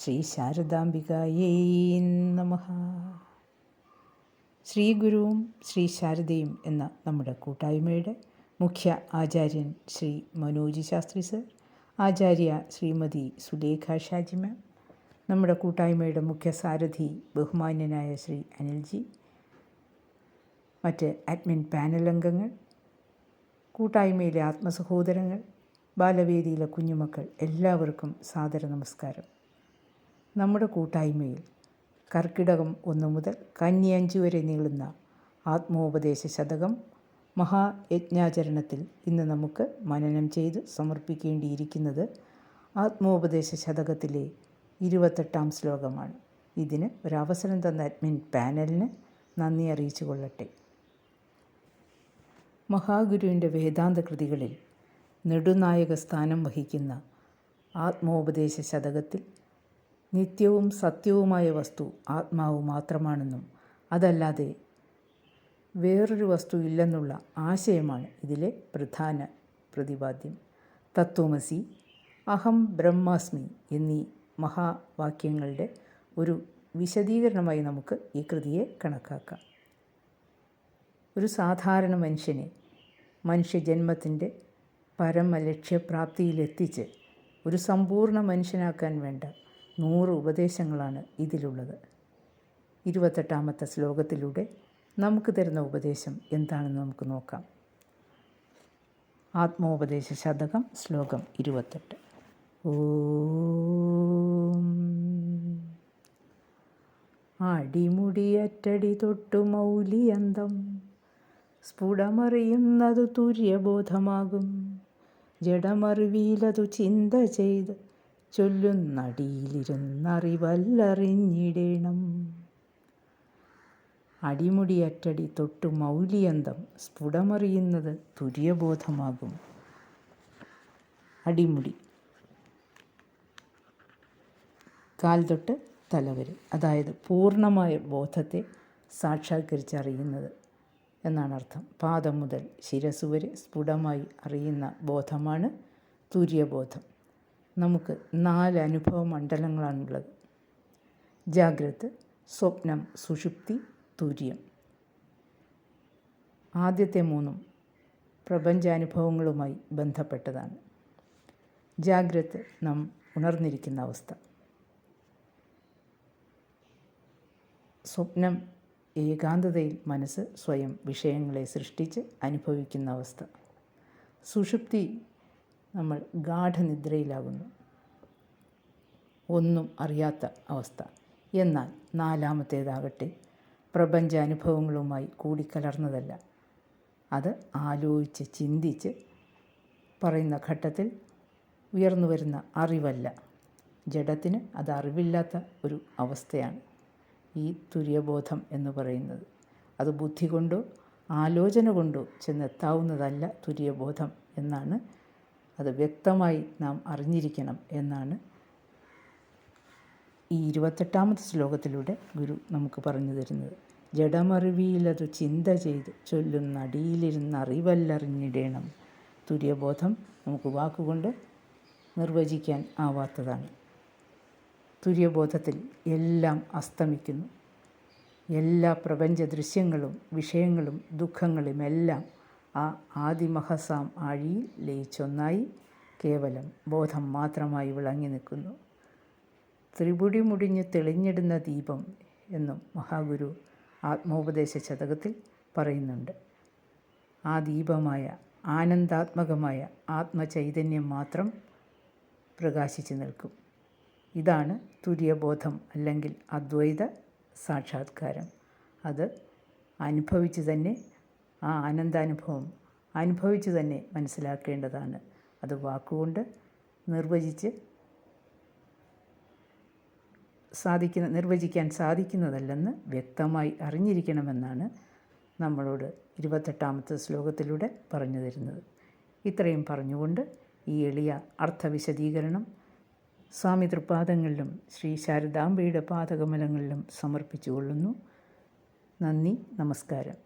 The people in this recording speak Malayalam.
ശ്രീ ശാരദാംബികായേ നമ. ശ്രീ ഗുരുവും ശ്രീ ശാരദയും എന്ന നമ്മുടെ കൂട്ടായ്മയുടെ മുഖ്യ ആചാര്യൻ ശ്രീ മനോജ് ശാസ്ത്രി സർ ആചാര്യ ശ്രീമതി സുലേഖ ഷാജി മാം നമ്മുടെ കൂട്ടായ്മയുടെ മുഖ്യ സാരഥി ബഹുമാന്യനായ ശ്രീ അനിൽജി മറ്റ് അഡ്മിൻ പാനൽ അംഗങ്ങൾ കൂട്ടായ്മയിലെ ആത്മസഹോദരങ്ങൾ ബാലവേദിയിലെ കുഞ്ഞുമക്കൾ എല്ലാവർക്കും സാദര നമസ്കാരം. നമ്മുടെ കൂട്ടായ്മയിൽ. കർക്കിടകം ഒന്ന് മുതൽ കന്നി അഞ്ച് വരെ നീളുന്ന ആത്മോപദേശ ശതകം മഹായജ്ഞാചരണത്തിൽ ഇന്ന് നമുക്ക് മനനം ചെയ്ത് സമർപ്പിക്കേണ്ടിയിരിക്കുന്നത് ആത്മോപദേശ ശതകത്തിലെ ഇരുപത്തെട്ടാം ശ്ലോകമാണ്. ഇതിന് ഒരവസരം തന്ന അഡ്മിൻ പാനലിന് നന്ദി അറിയിച്ചു കൊള്ളട്ടെ. മഹാഗുരുവിന്റെ വേദാന്ത കൃതികളിൽ നെടുനായക സ്ഥാനം വഹിക്കുന്ന ആത്മോപദേശ ശതകത്തിൽ നിത്യവും സത്യവുമായ വസ്തു ആത്മാവ് മാത്രമാണെന്നും അതല്ലാതെ വേറൊരു വസ്തു ഇല്ലെന്നുള്ള ആശയമാണ് ഇതിലെ പ്രധാന പ്രതിപാദ്യം. തത്വമസി അഹം ബ്രഹ്മാസ്മി എന്നീ മഹാവാക്യങ്ങളുടെ ഒരു വിശദീകരണമായി നമുക്ക് ഈ കൃതിയെ കണക്കാക്കാം. ഒരു സാധാരണ മനുഷ്യനെ മനുഷ്യജന്മത്തിന്റെ പരമലക്ഷ്യപ്രാപ്തിയിലെത്തിച്ച് ഒരു സമ്പൂർണ മനുഷ്യനാക്കാൻ വേണ്ട നൂറ് ഉപദേശങ്ങളാണ് ഇതിലുള്ളത്. ഇരുപത്തെട്ടാമത്തെ ശ്ലോകത്തിലൂടെ നമുക്ക് തരുന്ന ഉപദേശം എന്താണെന്ന് നമുക്ക് നോക്കാം. ആത്മോപദേശ ശതകം ശ്ലോകം ഇരുപത്തെട്ട്. അടിമുടിയറ്റടി തൊട്ടു മൗലിയന്തം. സ്ഫുടമറിയുന്നതു തുര്യബോധമാകും. ജഡമറിവിയിലതു ചിന്ത ചെയ്ത് ചൊല്ലുന്നടിയിലിരുന്നറിവല്ലറിഞ്ഞിടേണം അടിമുടിയറ്റടി തൊട്ടു മൗലിയന്തം സ്ഫുടമറിയുന്നത് തുര്യബോധമാകും. അടിമുടി. കാൽ തൊട്ട് തലവരെ അതായത് പൂർണമായ ബോധത്തെ സാക്ഷാത്കരിച്ചറിയുന്നത് എന്നാണ് അർത്ഥം. പാദം മുതൽ ശിരസ് വരെ സ്ഫുടമായി അറിയുന്ന ബോധമാണ് തുര്യബോധം. നമുക്ക് നാല് അനുഭവ മണ്ഡലങ്ങളാണുള്ളത്. ജാഗ്രത് സ്വപ്നം സുഷുപ്തി തുര്യം. ആദ്യത്തെ മൂന്നും പ്രപഞ്ചാനുഭവങ്ങളുമായി ബന്ധപ്പെട്ടതാണ്. ജാഗ്രത് നാം ഉണർന്നിരിക്കുന്ന അവസ്ഥ. സ്വപ്നം ഏകാന്തതയിൽ മനസ്സ് സ്വയം വിഷയങ്ങളെ സൃഷ്ടിച്ച് അനുഭവിക്കുന്ന അവസ്ഥ. സുഷുപ്തി നമ്മൾ ഗാഠനിദ്രയിലാകുന്നു. ഒന്നും അറിയാത്ത അവസ്ഥ. എന്നാൽ നാലാമത്തേതാകട്ടെ പ്രപഞ്ചാനുഭവങ്ങളുമായി കൂടിക്കലർന്നതല്ല. അത് ആലോചിച്ച് ചിന്തിച്ച് പറയുന്ന ഘട്ടത്തിൽ ഉയർന്നു വരുന്ന അറിവല്ല. ജഡത്തിന് അത് അറിവില്ലാത്ത ഒരു അവസ്ഥയാണ് ഈ തുര്യബോധം എന്ന് പറയുന്നത്. അത് ബുദ്ധി കൊണ്ടോ ആലോചന കൊണ്ടോ ചെന്നെത്താവുന്നതല്ല തുര്യബോധം എന്നാണ് അത് വ്യക്തമായി നാം അറിഞ്ഞിരിക്കണം എന്നാണ് ഈ ഇരുപത്തെട്ടാമത്തെ ശ്ലോകത്തിലൂടെ ഗുരു നമുക്ക് പറഞ്ഞു തരുന്നത്. ജഡമറിവിയിലതു ചിന്ത ചെയ്ത് ചൊല്ലുന്ന അടിയിലിരുന്ന് അറിവല്ലറിഞ്ഞിടേണം. തുര്യബോധം നമുക്ക് വാക്കുകൊണ്ട് നിർവചിക്കാൻ ആവാത്തതാണ്. തുര്യബോധത്തിൽ എല്ലാം അസ്തമിക്കുന്നു. എല്ലാ പ്രപഞ്ച ദൃശ്യങ്ങളും വിഷയങ്ങളും ദുഃഖങ്ങളും എല്ലാം ആ ആദിമഹസാം ആഴിയിൽ ലയിച്ചൊന്നായി കേവലം ബോധം മാത്രമായി വിളങ്ങി നിൽക്കുന്നു. ത്രിപുടി മുടിഞ്ഞ് തെളിഞ്ഞിടുന്ന ദീപം എന്നും മഹാഗുരു ആത്മോപദേശ ശതകത്തിൽ പറയുന്നുണ്ട്. ആ ദീപമായ ആനന്ദാത്മകമായ ആത്മചൈതന്യം മാത്രം പ്രകാശിച്ചു നിൽക്കും. ഇതാണ് തുര്യബോധം അല്ലെങ്കിൽ അദ്വൈത സാക്ഷാത്കാരം. അത് അനുഭവിച്ച് തന്നെ ആ ആനന്ദാനുഭവം അനുഭവിച്ചു തന്നെ മനസ്സിലാക്കേണ്ടതാണ്. അത് വാക്കുകൊണ്ട് നിർവചിച്ച് സാധിക്കുന്ന നിർവചിക്കാൻ സാധിക്കുന്നതല്ലെന്ന് വ്യക്തമായി അറിഞ്ഞിരിക്കണമെന്നാണ് നമ്മളോട് ഇരുപത്തെട്ടാമത്തെ ശ്ലോകത്തിലൂടെ പറഞ്ഞു തരുന്നത്. ഇത്രയും പറഞ്ഞുകൊണ്ട് ഈ എളിയ അർത്ഥവിശദീകരണം സ്വാമി തൃപാദങ്ങളിലും ശ്രീ ശാരദാംബയുടെ പാദകമലങ്ങളിലും സമർപ്പിച്ചുകൊള്ളുന്നു. നന്ദി നമസ്കാരം.